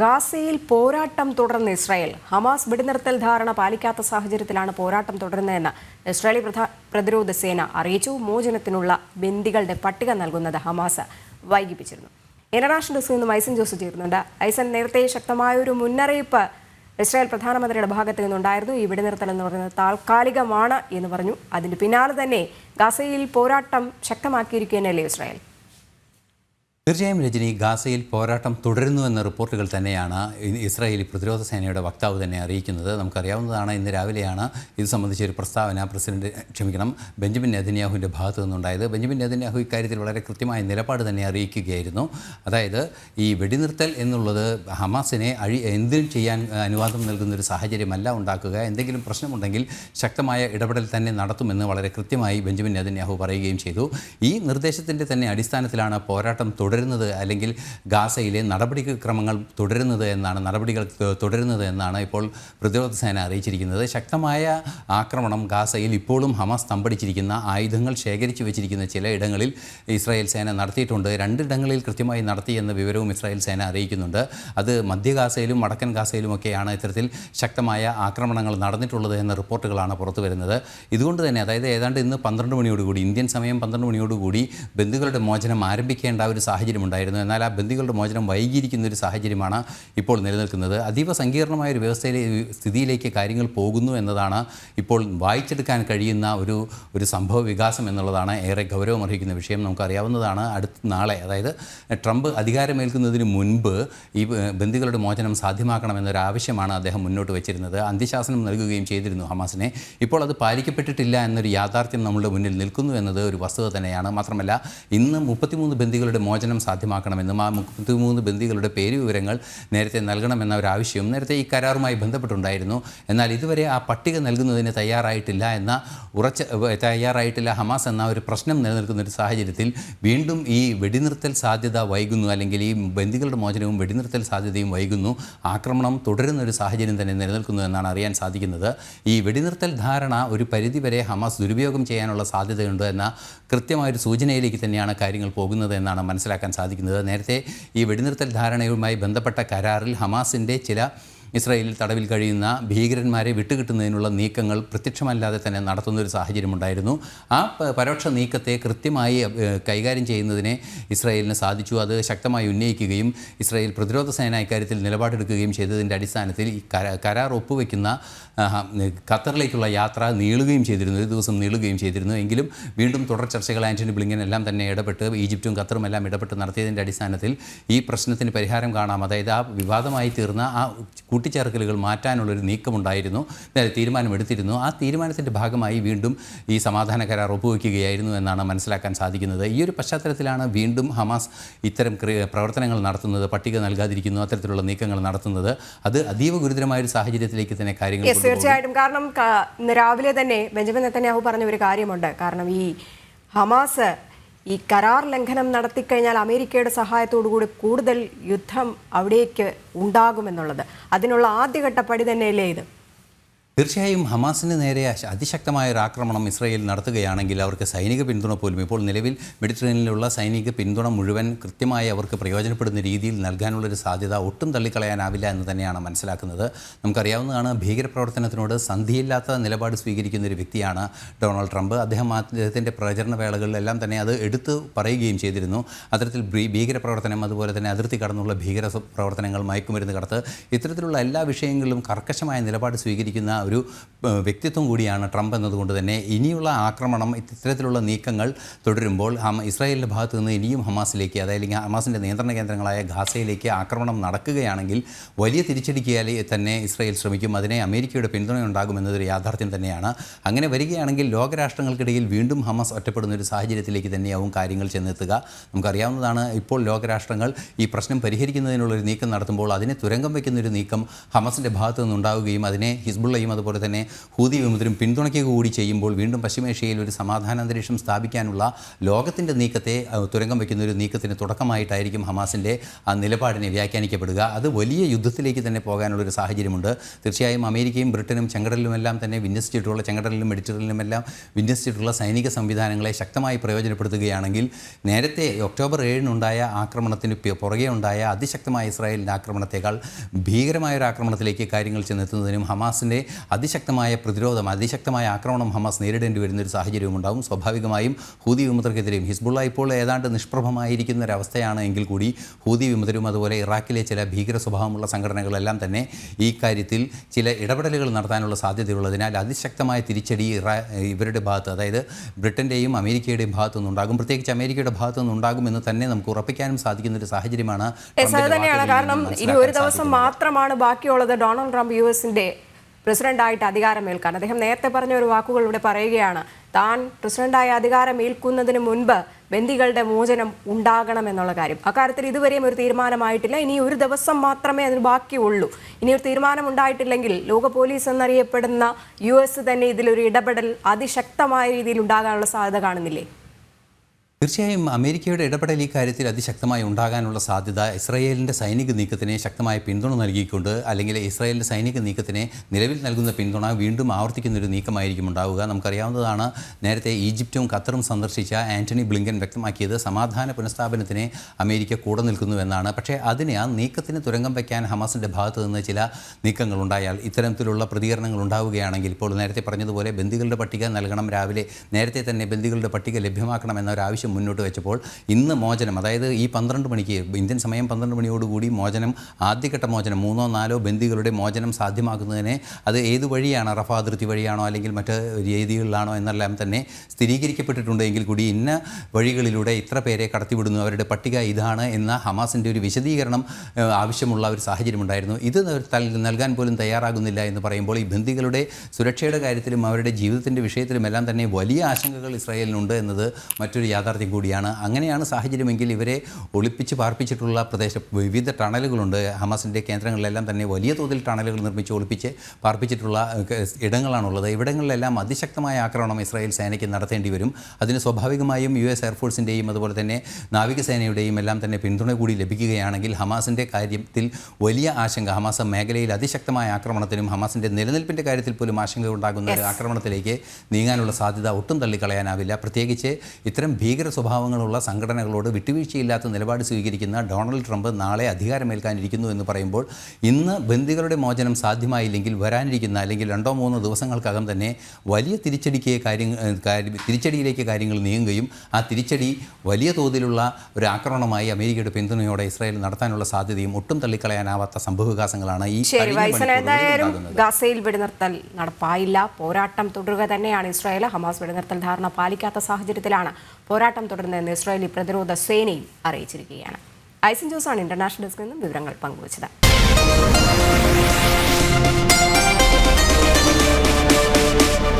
ഗാസയിൽ പോരാട്ടം തുടർന്ന് ഇസ്രായേൽ ഹമാസ് വെടിനിർത്തൽ ധാരണ പാലിക്കാത്ത സാഹചര്യത്തിലാണ് പോരാട്ടം തുടരുന്നതെന്ന് ഇസ്രായേലി പ്രതിരോധ സേന അറിയിച്ചു. മോചനത്തിനുള്ള ബന്ദികളുടെ പട്ടിക നൽകുന്നത് ഹമാസ് വൈകിപ്പിച്ചിരുന്നു. ഇന്റർനാഷണൽ ഡെസ്കിൽ നിന്നും ഐസൻ ജോസ് ചേരുന്നുണ്ട്. ഐസൻ നേരത്തെ ശക്തമായ ഒരു മുന്നറിയിപ്പ് ഇസ്രായേൽ പ്രധാനമന്ത്രിയുടെ ഭാഗത്ത് നിന്നുണ്ടായിരുന്നു. ഈ വെടിനിർത്തൽ എന്ന് പറയുന്നത് താൽക്കാലികമാണ് എന്ന് പറഞ്ഞു. അതിന് പിന്നാലെ തന്നെ ഗാസയിൽ പോരാട്ടം ശക്തമാക്കിയിരിക്കുകയല്ലേ ഇസ്രായേൽ? തീർച്ചയായും രജനി ഗാസയിൽ പോരാട്ടം തുടരുന്നു എന്ന റിപ്പോർട്ടുകൾ തന്നെയാണ് ഇസ്രായേലി പ്രതിരോധ സേനയുടെ വക്താവ് തന്നെ അറിയിക്കുന്നത്. നമുക്കറിയാവുന്നതാണ് ഇന്ന് രാവിലെയാണ് ഇത് സംബന്ധിച്ച ഒരു പ്രസ്താവന പ്രസിഡന്റ് ക്ഷമിക്കണം ബെഞ്ചമിൻ നെതന്യാഹുവിന്റെ ഭാഗത്തു നിന്നുണ്ടായത്. ബെഞ്ചമിൻ നെതന്യാഹു ഇക്കാര്യത്തിൽ വളരെ കൃത്യമായ നിലപാട് തന്നെ അറിയിക്കുകയായിരുന്നു. അതായത് ഈ വെടിനിർത്തൽ എന്നുള്ളത് ഹമാസിനെ അഴി എന്തിനും ചെയ്യാൻ അനുവാദം നൽകുന്ന ഒരു സാഹചര്യമല്ല ഉണ്ടാക്കുക. എന്തെങ്കിലും പ്രശ്നമുണ്ടെങ്കിൽ ശക്തമായ ഇടപെടൽ തന്നെ നടത്തുമെന്ന് വളരെ കൃത്യമായി ബെഞ്ചമിൻ നെതന്യാഹു പറയുകയും ചെയ്തു. ഈ നിർദ്ദേശത്തിന്റെ തന്നെ അടിസ്ഥാനത്തിലാണ് പോരാട്ടം തുടരുന്നത്. അല്ലെങ്കിൽ ഗാസയിലെ നടപടിക്രമങ്ങൾ തുടരുന്നത് എന്നാണ് നടപടികൾ തുടരുന്നത് എന്നാണ് ഇപ്പോൾ പ്രതിരോധ സേന അറിയിച്ചിരിക്കുന്നത്. ശക്തമായ ആക്രമണം ഗാസയിൽ ഇപ്പോഴും ഹമാസ് തമ്പടിച്ചിരിക്കുന്ന ആയുധങ്ങൾ ശേഖരിച്ചു വെച്ചിരിക്കുന്ന ചില ഇടങ്ങളിൽ ഇസ്രായേൽ സേന നടത്തിയിട്ടുണ്ട്. രണ്ടിടങ്ങളിൽ കൃത്യമായി നടത്തി എന്ന വിവരവും ഇസ്രായേൽ സേന അറിയിക്കുന്നുണ്ട്. അത് മധ്യ ഗാസയിലും വടക്കൻ ഗാസയിലുമൊക്കെയാണ് ഇത്തരത്തിൽ ശക്തമായ ആക്രമണങ്ങൾ നടന്നിട്ടുള്ളത് എന്ന റിപ്പോർട്ടുകളാണ് പുറത്തു വരുന്നത്. ഇതുകൊണ്ട് തന്നെ അതായത് ഏതാണ്ട് ഇന്ന് പന്ത്രണ്ട് മണിയോടുകൂടി ഇന്ത്യൻ സമയം പന്ത്രണ്ട് മണിയോടുകൂടി ബന്ധുക്കളുടെ മോചനം ആരംഭിക്കേണ്ട ഒരു സാഹചര്യമുണ്ടായിരുന്നു എന്നാൽ ആ ബന്ദികളുടെ മോചനം വൈകിയിരിക്കുന്ന ഒരു സാഹചര്യമാണ് ഇപ്പോൾ നിലനിൽക്കുന്നത്. അതീവ സങ്കീർണമായ ഒരു വ്യവസ്ഥയിലെ സ്ഥിതിയിലേക്ക് കാര്യങ്ങൾ പോകുന്നു എന്നതാണ് ഇപ്പോൾ വായിച്ചെടുക്കാൻ കഴിയുന്ന ഒരു ഒരു സംഭവ വികാസം എന്നുള്ളതാണ് ഏറെ ഗൗരവമർഹിക്കുന്ന വിഷയം. നമുക്കറിയാവുന്നതാണ് അടുത്ത നാളെ അതായത് ട്രംപ് അധികാരമേൽക്കുന്നതിന് മുൻപ് ഈ ബന്ദികളുടെ മോചനം സാധ്യമാക്കണമെന്നൊരു ആവശ്യമാണ് അദ്ദേഹം മുന്നോട്ട് വെച്ചിരുന്നത്. അന്ത്യശാസനം നൽകുകയും ചെയ്തിരുന്നു ഹമാസിനെ. ഇപ്പോൾ അത് പാലിക്കപ്പെട്ടിട്ടില്ല എന്നൊരു യാഥാർത്ഥ്യം നമ്മുടെ മുന്നിൽ നിൽക്കുന്നു എന്നത് ഒരു വസ്തുത തന്നെയാണ്. മാത്രമല്ല ഇന്ന് മുപ്പത്തിമൂന്ന് ബന്ദികളുടെ മോചനം സാധ്യമാക്കണമെന്നും ആ മുപ്പത്തിമൂന്ന് ബന്ദികളുടെ പേര് വിവരങ്ങൾ നേരത്തെ നൽകണമെന്ന ഒരു ആവശ്യവും നേരത്തെ ഈ കരാറുമായി ബന്ധപ്പെട്ടുണ്ടായിരുന്നു. എന്നാൽ ഇതുവരെ ആ പട്ടിക നൽകുന്നതിന് തയ്യാറായിട്ടില്ല എന്ന ഉറച്ച തയ്യാറായിട്ടില്ല ഹമാസ് എന്ന ഒരു പ്രശ്നം നിലനിൽക്കുന്ന ഒരു സാഹചര്യത്തിൽ വീണ്ടും ഈ വെടിനിർത്തൽ സാധ്യത വൈകുന്നു അല്ലെങ്കിൽ ഈ ബന്ദികളുടെ മോചനവും വെടിനിർത്തൽ സാധ്യതയും വൈകുന്നു. ആക്രമണം തുടരുന്ന ഒരു സാഹചര്യം തന്നെ നിലനിൽക്കുന്നു എന്നാണ് അറിയാൻ സാധിക്കുന്നത്. ഈ വെടിനിർത്തൽ ധാരണ ഒരു പരിധിവരെ ഹമാസ് ദുരുപയോഗം ചെയ്യാനുള്ള സാധ്യതയുണ്ട് എന്ന കൃത്യമായൊരു സൂചനയിലേക്ക് തന്നെയാണ് കാര്യങ്ങൾ പോകുന്നത് എന്നാണ് മനസ്സിലാക്കാൻ സാധിക്കുന്നത്. നേരത്തെ ഈ വെടിനിർത്തൽ ധാരണയുമായി ബന്ധപ്പെട്ട കരാറിൽ ഹമാസിന്റെ ചില ഇസ്രായേലിൽ തടവിൽ കഴിയുന്ന ഭീകരന്മാരെ വിട്ടുകിട്ടുന്നതിനുള്ള നീക്കങ്ങൾ പ്രത്യക്ഷമല്ലാതെ തന്നെ നടത്തുന്ന ഒരു സാഹചര്യമുണ്ടായിരുന്നു. ആ പരോക്ഷ നീക്കത്തെ കൃത്യമായി കൈകാര്യം ചെയ്യുന്നതിനെ ഇസ്രായേലിന് സാധിച്ചു. അത് ശക്തമായി ഉന്നയിക്കുകയും ഇസ്രായേൽ പ്രതിരോധ സേന ഇക്കാര്യത്തിൽ നിലപാടെടുക്കുകയും ചെയ്തതിന്റെ അടിസ്ഥാനത്തിൽ കരാർ ഒപ്പുവെക്കുന്ന ഖത്തറിലേക്കുള്ള യാത്ര നീളുകയും ചെയ്തിരുന്നു. ഒരു ദിവസം നീളുകയും ചെയ്തിരുന്നു. എങ്കിലും വീണ്ടും തുടർ ചർച്ചകൾ ആന്റണി ബ്ലിങ്കൻ എല്ലാം തന്നെ ഇടപെട്ട് ഈജിപ്തും ഖത്തറും എല്ലാം ഇടപെട്ട് നടത്തിയതിന്റെ അടിസ്ഥാനത്തിൽ ഈ പ്രശ്നത്തിന് പരിഹാരം കാണാം. അതായത് ആ വിവാദമായി തീർന്ന ആ കൂട്ടിച്ചേർക്കലുകൾ മാറ്റാനുള്ളൊരു നീക്കമുണ്ടായിരുന്നു. നേരെ തീരുമാനമെടുത്തിരുന്നു. ആ തീരുമാനത്തിന്റെ ഭാഗമായി വീണ്ടും ഈ സമാധാന കരാർ ഒപ്പുവെക്കുകയായിരുന്നു എന്നാണ് മനസ്സിലാക്കാൻ സാധിക്കുന്നത്. ഈ ഒരു പശ്ചാത്തലത്തിലാണ് വീണ്ടും ഹമാസ് ഇത്തരം പ്രവർത്തനങ്ങൾ നടത്തുന്നത് പട്ടിക നൽകാതിരിക്കുന്നു അത്തരത്തിലുള്ള നീക്കങ്ങൾ നടത്തുന്നത്. അത് അതീവ ഗുരുതരമായ ഒരു സാഹചര്യത്തിലേക്ക് തന്നെ കാര്യങ്ങൾ തീർച്ചയായിട്ടും. കാരണം ഇന്ന് രാവിലെ തന്നെ ബെഞ്ചമിൻ നെത്തന്യാഹു പറഞ്ഞ ഒരു കാര്യമുണ്ട്. കാരണം ഈ ഹമാസ് ഈ കരാർ ലംഘനം നടത്തിക്കഴിഞ്ഞാൽ അമേരിക്കയുടെ സഹായത്തോടുകൂടി കൂടുതൽ യുദ്ധം അവിടേക്ക് ഉണ്ടാകുമെന്നുള്ളത്. അതിനുള്ള ആദ്യഘട്ട പടി തന്നെയല്ലേ ഇത്? തീർച്ചയായും ഹമാസിന് നേരെ അതിശക്തമായ ഒരു ആക്രമണം ഇസ്രയേൽ നടത്തുകയാണെങ്കിൽ അവർക്ക് സൈനിക പിന്തുണ പോലും ഇപ്പോൾ നിലവിൽ മെഡിറ്ററേനിയനിലുള്ള സൈനിക പിന്തുണ മുഴുവൻ കൃത്യമായി അവർക്ക് പ്രയോജനപ്പെടുന്ന രീതിയിൽ നൽകാനുള്ളൊരു സാധ്യത ഒട്ടും തള്ളിക്കളയാനാവില്ല എന്ന് തന്നെയാണ് മനസ്സിലാക്കുന്നത്. നമുക്കറിയാവുന്നതാണ് ഭീകരപ്രവർത്തനത്തിനോട് സന്ധിയില്ലാത്ത നിലപാട് സ്വീകരിക്കുന്ന ഒരു വ്യക്തിയാണ് ഡൊണാൾഡ് ട്രംപ്. അദ്ദേഹം അദ്ദേഹത്തിന്റെ പ്രചരണ വേളകളിലെല്ലാം തന്നെ അത് എടുത്തു പറയുകയും ചെയ്തിരുന്നു. അത്തരത്തിൽ ഭീകരപ്രവർത്തനം അതുപോലെ തന്നെ അതിർത്തി കടന്നുള്ള ഭീകര പ്രവർത്തനങ്ങൾ മയക്കുമരുന്ന് കടത്ത് ഇത്തരത്തിലുള്ള എല്ലാ വിഷയങ്ങളിലും കർക്കശമായ നിലപാട് സ്വീകരിക്കുന്ന ഒരു വ്യക്തിത്വം കൂടിയാണ് ട്രംപ് എന്നതുകൊണ്ട് തന്നെ ഇനിയുള്ള ആക്രമണം ഇത്തരത്തിലുള്ള നീക്കങ്ങൾ തുടരുമ്പോൾ ഹമ ഇസ്രായേലിന്റെ ഭാഗത്ത് നിന്ന് ഇനിയും ഹമാസിലേക്ക് അതായത് ഹമാസിന്റെ നിയന്ത്രണ കേന്ദ്രങ്ങളായ ഗാസയിലേക്ക് ആക്രമണം നടക്കുകയാണെങ്കിൽ വലിയ തിരിച്ചടിക്കാൽ തന്നെ ഇസ്രായേൽ ശ്രമിക്കും. അതിനെ അമേരിക്കയുടെ പിന്തുണയുണ്ടാകുമെന്നതൊരു യാഥാർത്ഥ്യം തന്നെയാണ്. അങ്ങനെ വരികയാണെങ്കിൽ ലോകരാഷ്ട്രങ്ങൾക്കിടയിൽ വീണ്ടും ഹമാസ് ഒറ്റപ്പെടുന്ന ഒരു സാഹചര്യത്തിലേക്ക് തന്നെയാവും കാര്യങ്ങൾ ചെന്നെത്തുക. നമുക്കറിയാവുന്നതാണ് ഇപ്പോൾ ലോകരാഷ്ട്രങ്ങൾ ഈ പ്രശ്നം പരിഹരിക്കുന്നതിനുള്ളൊരു നീക്കം നടത്തുമ്പോൾ അതിനെ തുരങ്കം വയ്ക്കുന്നൊരു നീക്കം ഹമസിന്റെ ഭാഗത്തു നിന്നുണ്ടാവുകയും അതിനെ ഹിസ്ബുള്ളയും അതുപോലെ തന്നെ ഹൂതി വിമുദ്രം പിന്തുണയ്ക്കുക കൂടി ചെയ്യുമ്പോൾ വീണ്ടും പശ്ചിമേഷ്യയിൽ ഒരു സമാധാന അന്തരീക്ഷം സ്ഥാപിക്കാനുള്ള ലോകത്തിന്റെ നീക്കത്തെ തുരങ്കം വയ്ക്കുന്ന ഒരു നീക്കത്തിന് തുടക്കമായിട്ടായിരിക്കും ഹമാസിന്റെ ആ നിലപാടിനെ വ്യാഖ്യാനിക്കപ്പെടുക. അത് വലിയ യുദ്ധത്തിലേക്ക് തന്നെ പോകാനുള്ളൊരു സാഹചര്യമുണ്ട്. തീർച്ചയായും അമേരിക്കയും ബ്രിട്ടനും ചെങ്കടലിലുമെല്ലാം തന്നെ വിന്യസിച്ചിട്ടുള്ള ചെങ്കടലിലും എല്ലാം വിന്യസിച്ചിട്ടുള്ള സൈനിക സംവിധാനങ്ങളെ ശക്തമായി പ്രയോജനപ്പെടുത്തുകയാണെങ്കിൽ നേരത്തെ ഒക്ടോബർ ഏഴിനുണ്ടായ ആക്രമണത്തിന് പുറകെ ഉണ്ടായ അതിശക്തമായ ഇസ്രായേലിന്റെ ആക്രമണത്തെക്കാൾ ഭീകരമായ ഒരു ആക്രമണത്തിലേക്ക് കാര്യങ്ങൾ ചെന്നെത്തുന്നതിനും ഹമാസിന്റെ അതിശക്തമായ പ്രതിരോധം അതിശക്തമായ ആക്രമണം ഹമാസ് നേരിടേണ്ടി വരുന്ന ഒരു സാഹചര്യവും ഉണ്ടാകും സ്വാഭാവികമായും ഹൂതി വിമുദ്രക്കെതിരെയും ഹിസ്ബുള്ള ഇപ്പോൾ ഏതാണ്ട് നിഷ്പ്രഭമായിരിക്കുന്ന ഒരവസ്ഥയാണ് എങ്കിൽ കൂടി ഹൂതി വിമതരും അതുപോലെ ഇറാഖിലെ ചില ഭീകര സ്വഭാവമുള്ള സംഘടനകളെല്ലാം തന്നെ ഈ കാര്യത്തിൽ ചില ഇടപെടലുകൾ നടത്താനുള്ള സാധ്യതയുള്ളതിനാൽ അതിശക്തമായ തിരിച്ചടി ഇറാ ഇവരുടെ ഭാഗത്ത് അതായത് ബ്രിട്ടന്റെയും അമേരിക്കയുടെയും ഭാഗത്തു നിന്നുണ്ടാകും പ്രത്യേകിച്ച് അമേരിക്കയുടെ ഭാഗത്തു നിന്നുണ്ടാകുമെന്ന് തന്നെ നമുക്ക് ഉറപ്പിക്കാനും സാധിക്കുന്ന ഒരു സാഹചര്യമാണ് തന്നെയാണ് കാരണം ഇനി ഒരു ദിവസം മാത്രമാണ് ബാക്കിയുള്ളത് ഡൊണാൾഡ് ട്രംപ് യു എസിന്റെ പ്രസിഡന്റായിട്ട് അധികാരമേൽക്കാൻ. അദ്ദേഹം നേരത്തെ പറഞ്ഞ ഒരു വാക്കുകൾ ഇവിടെ പറയുകയാണ് താൻ പ്രസിഡന്റായി അധികാരമേൽക്കുന്നതിന് മുൻപ് ബന്ദികളുടെ മോചനം ഉണ്ടാകണമെന്നുള്ള കാര്യം. അക്കാര്യത്തിൽ ഇതുവരെയും ഒരു തീരുമാനമായിട്ടില്ല. ഇനി ഒരു ദിവസം മാത്രമേ അതിന് ബാക്കിയുള്ളൂ. ഇനി ഒരു തീരുമാനം ഉണ്ടായിട്ടില്ലെങ്കിൽ ലോക പോലീസ് എന്നറിയപ്പെടുന്ന യു എസ് തന്നെ ഇതിലൊരു ഇടപെടൽ അതിശക്തമായ രീതിയിൽ ഉണ്ടാകാനുള്ള സാധ്യത കാണുന്നില്ലേ? തീർച്ചയായും അമേരിക്കയുടെ ഇടപെടൽ ഈ കാര്യത്തിൽ അതിശക്തമായി ഉണ്ടാകാനുള്ള സാധ്യത ഇസ്രായേലിന്റെ സൈനിക നീക്കത്തിന് ശക്തമായ പിന്തുണ നൽകിക്കൊണ്ട് അല്ലെങ്കിൽ ഇസ്രായേലിന്റെ സൈനിക നീക്കത്തിന് നിലവിൽ നൽകുന്ന പിന്തുണ വീണ്ടും ആവർത്തിക്കുന്ന ഒരു നീക്കമായിരിക്കും ഉണ്ടാവുക. നമുക്കറിയാവുന്നതാണ് നേരത്തെ ഈജിപ്തും ഖത്തറും സന്ദർശിച്ച ആന്റണി ബ്ലിങ്കൻ വ്യക്തമാക്കിയത് സമാധാന പുനഃസ്ഥാപനത്തിന് അമേരിക്ക കൂടെ നിൽക്കുന്നു എന്നാണ്. പക്ഷേ അതിന് ആ നീക്കത്തിന് തുരങ്കം വയ്ക്കാൻ ഹമാസിന്റെ ഭാഗത്തു നിന്ന് ചില നീക്കങ്ങളുണ്ടായാൽ ഇത്തരത്തിലുള്ള പ്രതികരണങ്ങൾ ഉണ്ടാവുകയാണെങ്കിൽ ഇപ്പോൾ നേരത്തെ പറഞ്ഞതുപോലെ ബന്ദികളുടെ പട്ടിക നൽകണം. രാവിലെ നേരത്തെ തന്നെ ബന്ദികളുടെ പട്ടിക ലഭ്യമാക്കണം എന്ന ഒരു ആവശ്യം മുന്നോട്ട് വെച്ചപ്പോൾ ഇന്ന് മോചനം അതായത് ഈ പന്ത്രണ്ട് മണിക്ക് ഇന്ത്യൻ സമയം പന്ത്രണ്ട് മണിയോടുകൂടി മോചനം ആദ്യഘട്ട മോചനം മൂന്നോ നാലോ ബന്ദികളുടെ മോചനം സാധ്യമാക്കുന്നതിനെ അത് ഏത് വഴിയാണ്? റഫ അതിർത്തി വഴിയാണോ അല്ലെങ്കിൽ മറ്റ് രീതികളിലാണോ എന്നെല്ലാം തന്നെ സ്ഥിരീകരിക്കപ്പെട്ടിട്ടുണ്ടെങ്കിൽ കൂടി ഇന്ന വഴികളിലൂടെ ഇത്ര പേരെ കടത്തിവിടുന്നു. അവരുടെ പട്ടിക ഇതാണ് എന്ന ഹമാസിന്റെ ഒരു വിശദീകരണം ആവശ്യമുള്ള ഒരു സാഹചര്യമുണ്ടായിരുന്നു. ഇത് നൽകാൻ പോലും തയ്യാറാകുന്നില്ല എന്ന് പറയുമ്പോൾ ഈ ബന്ദികളുടെ സുരക്ഷയുടെ കാര്യത്തിലും അവരുടെ ജീവിതത്തിന്റെ വിഷയത്തിലുമെല്ലാം തന്നെ വലിയ ആശങ്കകൾ ഇസ്രായേലിനുണ്ട് എന്നത് മറ്റൊരു യാഥാർത്ഥ്യം കൂടിയാണ്. അങ്ങനെയാണ് സാഹചര്യമെങ്കിൽ ഇവരെ ഒളിപ്പിച്ച് പാർപ്പിച്ചിട്ടുള്ള പ്രദേശ വിവിധ ടണലുകളുണ്ട്. ഹമാസിന്റെ കേന്ദ്രങ്ങളിലെല്ലാം തന്നെ വലിയ തോതിൽ ടണലുകൾ നിർമ്മിച്ച് ഒളിപ്പിച്ച് പാർപ്പിച്ചിട്ടുള്ള ഇടങ്ങളാണുള്ളത്. ഇവിടങ്ങളിലെല്ലാം അതിശക്തമായ ആക്രമണം ഇസ്രായേൽ സേനയ്ക്ക് നടത്തേണ്ടി വരും. അതിന് സ്വാഭാവികമായും യു എസ് എയർഫോഴ്സിന്റെയും അതുപോലെ തന്നെ നാവികസേനയുടെയും എല്ലാം തന്നെ പിന്തുണ കൂടി ലഭിക്കുകയാണെങ്കിൽ ഹമാസിന്റെ കാര്യത്തിൽ വലിയ ആശങ്ക ഹമാസ് മേഖലയിൽ അതിശക്തമായ ആക്രമണത്തിനും ഹമാസിന്റെ നിലനിൽപ്പിന്റെ കാര്യത്തിൽ പോലും ആശങ്ക ഉണ്ടാകുന്ന ഒരു ആക്രമണത്തിലേക്ക് നീങ്ങാനുള്ള സാധ്യത ഒട്ടും തള്ളിക്കളയാനാവില്ല. പ്രത്യേകിച്ച് ഇത്തരം ഭീകര സ്വഭാവങ്ങളുള്ള സംഘടനകളോട് വിട്ടുവീഴ്ചയില്ലാത്ത നിലപാട് സ്വീകരിക്കുന്ന ഡൊണാൾഡ് ട്രംപ് നാളെ അധികാരമേൽക്കാനിരിക്കുന്നു എന്ന് പറയുമ്പോൾ ഇന്ന് ബന്ദികളുടെ മോചനം സാധ്യമായില്ലെങ്കിൽ വരാനിരിക്കുന്ന അല്ലെങ്കിൽ രണ്ടോ മൂന്നോ ദിവസങ്ങൾക്കകം തന്നെ വലിയ തിരിച്ചടിക്ക് കാര്യങ്ങൾ കാര്യം തിരിച്ചടിയിലേക്ക് കാര്യങ്ങൾ നീങ്ങുകയും ആ തിരിച്ചടി വലിയ തോതിലുള്ള ഒരു ആക്രമണമായി അമേരിക്കയുടെ പിന്തുണയോടെ ഇസ്രായേൽ നടത്താനുള്ള സാധ്യതയും ഒട്ടും തള്ളിക്കളയാനാവാത്ത സംഭവവികാസങ്ങളാണ് ഈ ഏതായാലും ഗസയിൽ വെടിനിർത്തൽ നടപ്പായില്ല. പോരാട്ടം തുടരുക തന്നെയാണ് ഇസ്രായേൽ ഹമാസ് വെടിനിർത്തൽ ധാരണ പാലിക്കാത്ത സാഹചര്യത്തിലാണ് പോരാട്ടം തുടരുന്നതെന്ന് ഇസ്രായേലി പ്രതിരോധ സേനയും അറിയിച്ചിരിക്കുകയാണ്. ഐസൻ ജോസാണ് ഇന്റർനാഷണൽ ഡെസ്കിൽ നിന്നും വിവരങ്ങൾ പങ്കുവച്ചത്.